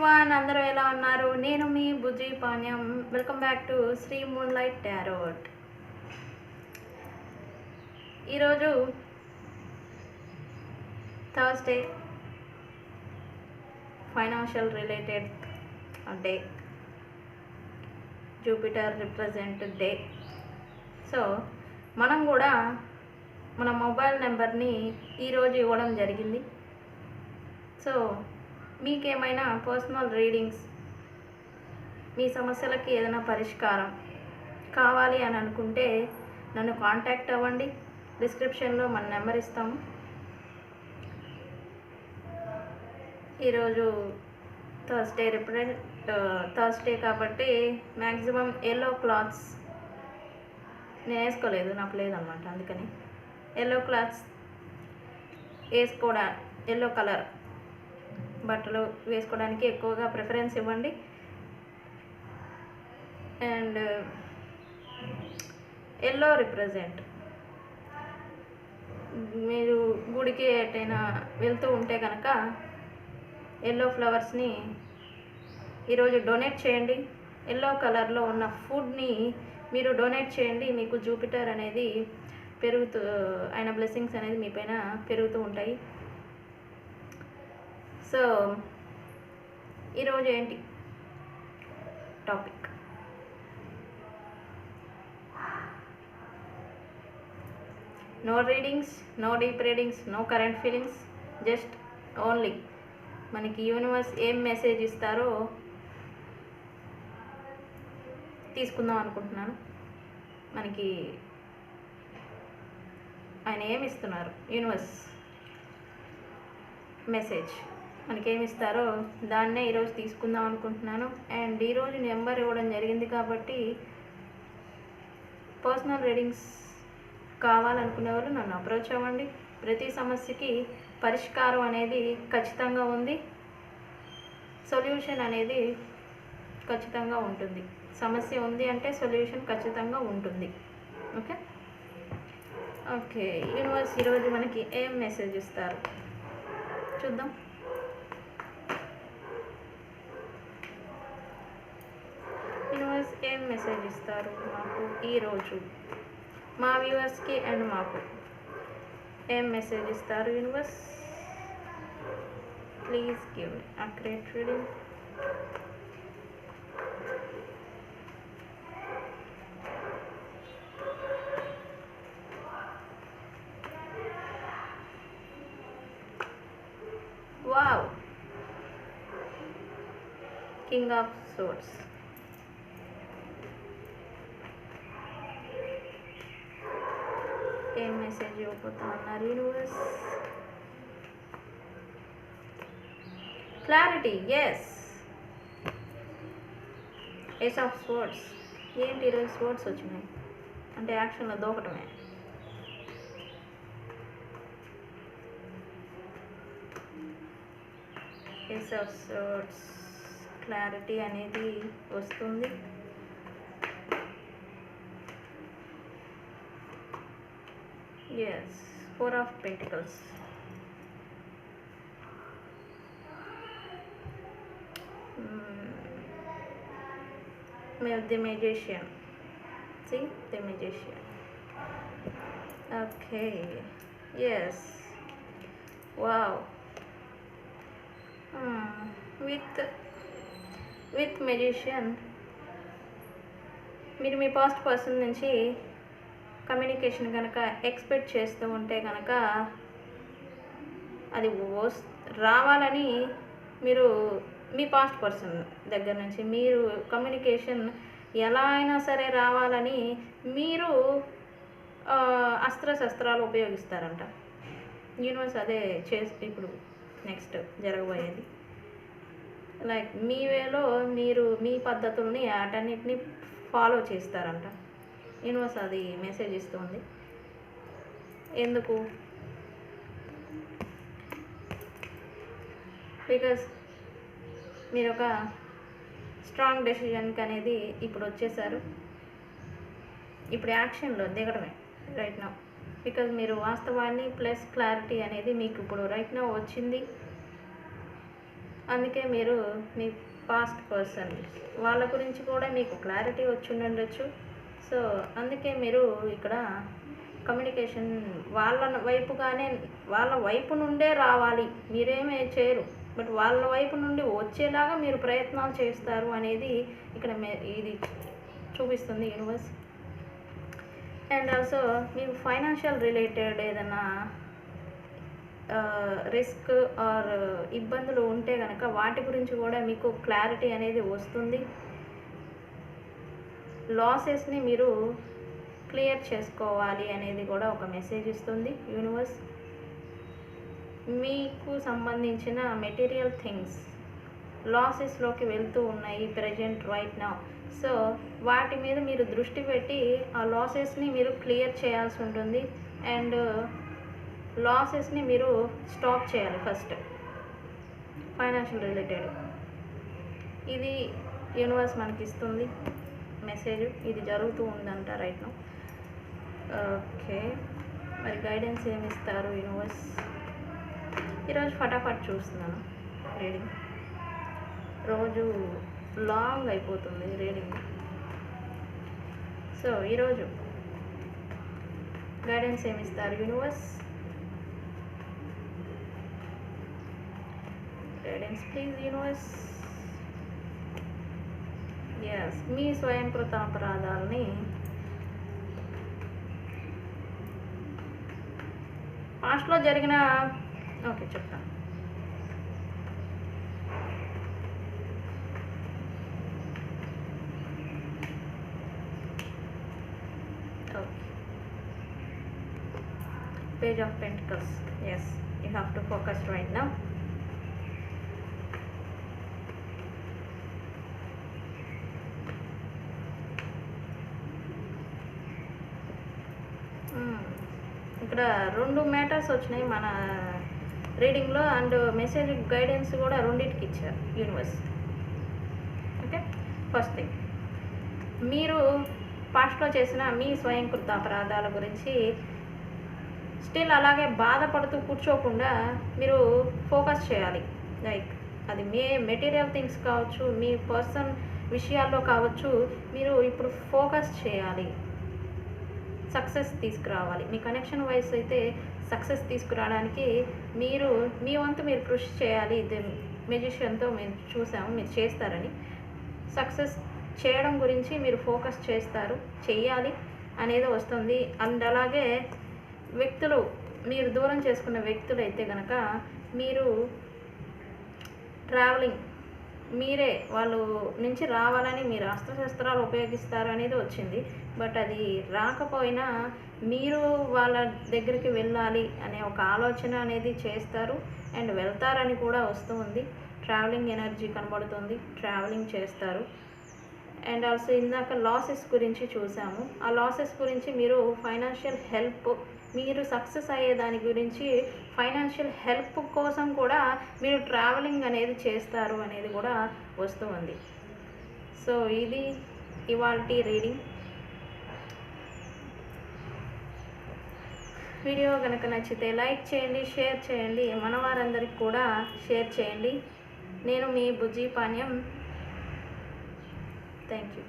Everyone అందరూ ఎలా ఉన్నారు? నేను మీ Bujji Panyam. Welcome back to Sri moonlight tarot ఈరోజు Thursday financial related day Jupiter represent day so మనం కూడా మన మొబైల్ నెంబర్ని ఈరోజు ఇవ్వడం జరిగింది. సో మీకేమైనా పర్సనల్ రీడింగ్స్? మీ సమస్యలకి ఏదైనా పరిష్కారం కావాలి అని అనుకుంటే నన్ను కాంటాక్ట్ అవ్వండి. డిస్క్రిప్షన్లో మన నెంబర్ ఇస్తాము. ఈరోజు థర్స్డే రిప్రజెంట్ థర్స్డే కాబట్టి మ్యాక్సిమం ఎల్లో క్లాత్స్ నేను వేసుకోలేదు నాకు లేదనమాట అందుకని. ఎల్లో క్లాత్స్ వేసుకోవడా ఎల్లో కలర్ బట్టలు వేసుకోవడానికి ఎక్కువగా ప్రిఫరెన్స్ ఇవ్వండి. And yellow represent. మీరు గుడికి ఎటైనా వెళ్తూ ఉంటే కనుక ఎల్లో ఫ్లవర్స్ని ఈరోజు డొనేట్ చేయండి. ఎల్లో కలర్లో ఉన్న ఫుడ్ని మీరు డొనేట్ చేయండి. మీకు జూపిటర్ అనేది పెరుగుతూ ఆయన బ్లెస్సింగ్స్ అనేది మీ పైన పెరుగుతూ ఉంటాయి. సో ఈరోజు ఏంటి? Topic. No readings no deep readings no current feelings just only. మనకి యూనివర్స్ ఏం మెసేజ్ ఇస్తారో తీసుకుందాం అనుకుంటున్నాను. మనకి ఆయన ఏమి ఇస్తున్నారు? Universe message. మనకేమి ఇస్తారో దాన్నే ఈరోజు తీసుకుందాం అనుకుంటున్నాను. అండ్ ఈరోజు నెంబర్ ఇవ్వడం జరిగింది కాబట్టి పర్సనల్ రీడింగ్స్ కావాలనుకునే వాళ్ళు నన్ను అప్రోచ్ అవ్వండి. ప్రతి సమస్యకి పరిష్కారం అనేది ఖచ్చితంగా ఉంది. సొల్యూషన్ అనేది ఖచ్చితంగా ఉంటుంది. సమస్య ఉంది అంటే సొల్యూషన్ ఖచ్చితంగా ఉంటుంది. ఓకే? ఓకే యూనివర్స్ ఈరోజు మనకి ఏం మెసేజ్ ఇస్తారు? చూద్దాం. యూనివర్స్ ఏం మెసేజ్ ఇస్తారు మాకు ఈరోజు మా వ్యూవర్స్కి అండ్ మాకు ఏం మెసేజ్ ఇస్తారు universe please give accurate reading wow king of swords ఏం మెసేజ్ ఇవ్వబోతా ఉన్నారు universe clarity ace ace of swords ఏంటి ఈరోజు స్పోర్ట్స్ వచ్చినాయి? అంటే యాక్షన్లో దూకటమే ఎస్ ఆఫ్ స్పోర్ట్స్ క్లారిటీ అనేది వస్తుంది. yes four of pentacles the magician see the magician okay yes wow with with magician మీరు మీ పాస్ట్ పర్సన్ నుంచి కమ్యూనికేషన్ కనుక ఎక్స్పెక్ట్ చేస్తూ ఉంటే కనుక అది రావాలని మీరు మీ పాస్ట్ పర్సన్ దగ్గర నుంచి మీరు కమ్యూనికేషన్ ఎలా అయినా సరే రావాలని మీరు అస్త్రశస్త్రాలు ఉపయోగిస్తారంట. యూనివర్స్ అదే చేసి ఇప్పుడు నెక్స్ట్ జరగబోయేది. లైక్ మీ వేలో మీరు మీ పద్ధతుల్ని వాటన్నిటిని ఫాలో చేస్తారంట. యూనివర్స్ అది మెసేజ్ ఇస్తుంది. ఎందుకు? బికాస్ మీరు ఒక స్ట్రాంగ్ డెసిషన్కి అనేది ఇప్పుడు వచ్చేసారు. ఇప్పుడు యాక్షన్లో దిగడమే రైట్ నా బికాజ్ మీరు వాస్తవాన్ని ప్లస్ క్లారిటీ అనేది మీకు ఇప్పుడు రైట్ నా వచ్చింది. అందుకే మీరు మీ పాస్ట్ పర్సన్ వాళ్ళ గురించి కూడా మీకు క్లారిటీ వచ్చి ఉండొచ్చు. సో అందుకే మీరు ఇక్కడ కమ్యూనికేషన్ వాళ్ళ వైపుగానే వాళ్ళ వైపు నుండే రావాలి. మీరేమీ చేయరు. బట్ వాళ్ళ వైపు నుండి వచ్చేలాగా మీరు ప్రయత్నాలు చేస్తారు అనేది ఇక్కడ ఇది చూపిస్తుంది యూనివర్స్. అండ్ ఆల్సో మీకు ఫైనాన్షియల్ రిలేటెడ్ ఏదైనా రిస్క్ ఆర్ ఇబ్బందులు ఉంటే కనుక వాటి గురించి కూడా మీకు క్లారిటీ అనేది వస్తుంది. లాసెస్ని మీరు క్లియర్ చేసుకోవాలి అనేది కూడా ఒక మెసేజ్ ఇస్తుంది యూనివర్స్. మీకు సంబంధించిన మెటీరియల్ థింగ్స్ లాసెస్లోకి వెళ్తూ ఉన్నాయి ప్రజెంట్ రైట్ నా. సో వాటి మీద మీరు దృష్టి పెట్టి ఆ లాసెస్ని మీరు క్లియర్ చేయాల్సి ఉంటుంది అండ్ లాసెస్ని మీరు స్టాప్ చేయాలి ఫస్ట్. Financial related. ఇది యూనివర్స్ మనకి ఇస్తుంది మెసేజ్ ఇది జరుగుతూ ఉందంట రైట్ నో ఓకే. మరి గైడెన్స్ ఏమి ఇస్తారు యూనివర్స్ ఈరోజు ఫటాఫట్ చూస్తున్నాను రీడింగ్ రోజు లాంగ్ అయిపోతుంది రీడింగ్ సో ఈరోజు గైడెన్స్ ఏమి ఇస్తారు యూనివర్స్ గైడెన్స్ ప్లీజ్ యూనివర్స్ మీ స్వయంకృత అపరాధాలని పాస్ట్లో జరిగిన ఓకే చెప్తాను okay. Page of pentacles yes you have to focus right ఇక్కడ రెండు మ్యాటర్స్ వచ్చినాయి మన రీడింగ్లో అండ్ మెసేజ్ గైడెన్స్ కూడా రెండింటికి ఇచ్చారు యూనివర్స్ ఓకే ఫస్ట్ థింగ్ మీరు పాస్ట్లో చేసిన మీ స్వయంకృత అపరాధాల గురించి స్టిల్ అలాగే బాధపడుతూ కూర్చోకుండా మీరు ఫోకస్ చేయాలి. లైక్ అది మీ మెటీరియల్ థింగ్స్ కావచ్చు మీ పర్సన్ విషయాల్లో కావచ్చు మీరు ఇప్పుడు ఫోకస్ చేయాలి. సక్సెస్ తీసుకురావాలి. మీ కనెక్షన్ వైస్ అయితే సక్సెస్ తీసుకురావడానికి మీరు మీ వంతు మీరు కృషి చేయాలి. ఇది మెజిషియన్తో మేము చూసాము మీరు చేస్తారని. సక్సెస్ చేయడం గురించి మీరు ఫోకస్ చేస్తారు చేయాలి అనేది వస్తుంది. అండ్ అలాగే వ్యక్తులు మీరు దూరం చేసుకున్న వ్యక్తులు అయితే కనుక మీరు ట్రావెలింగ్ మీరే వాళ్ళు నుంచి రావాలని మీరు అస్త్రశస్త్రాలు ఉపయోగిస్తారు అనేది వచ్చింది. బట్ అది రాకపోయినా మీరు వాళ్ళ దగ్గరికి వెళ్ళాలి అనే ఒక ఆలోచన అనేది చేస్తారు. అండ్ వెళ్తారని కూడా వస్తూ ఉంది. ట్రావెలింగ్ ఎనర్జీ కనబడుతుంది. ట్రావెలింగ్ చేస్తారు. అండ్ ఆల్సో ఇందాక లాసెస్ గురించి చూసాము. ఆ లాసెస్ గురించి మీరు ఫైనాన్షియల్ హెల్ప్ మీరు సక్సెస్ అయ్యే దాని గురించి ఫైనాన్షియల్ హెల్ప్ కోసం కూడా మీరు ట్రావెలింగ్ అనేది చేస్తారు అనేది కూడా వస్తూ ఉంది సో ఇది ఇవాళ రీడింగ్. వీడియో కనుక నచ్చితే లైక్ చేయండి షేర్ చేయండి మన వారందరికి కూడా షేర్ చేయండి. నేను మీ బుజ్జి పాణ్యం. Thank you.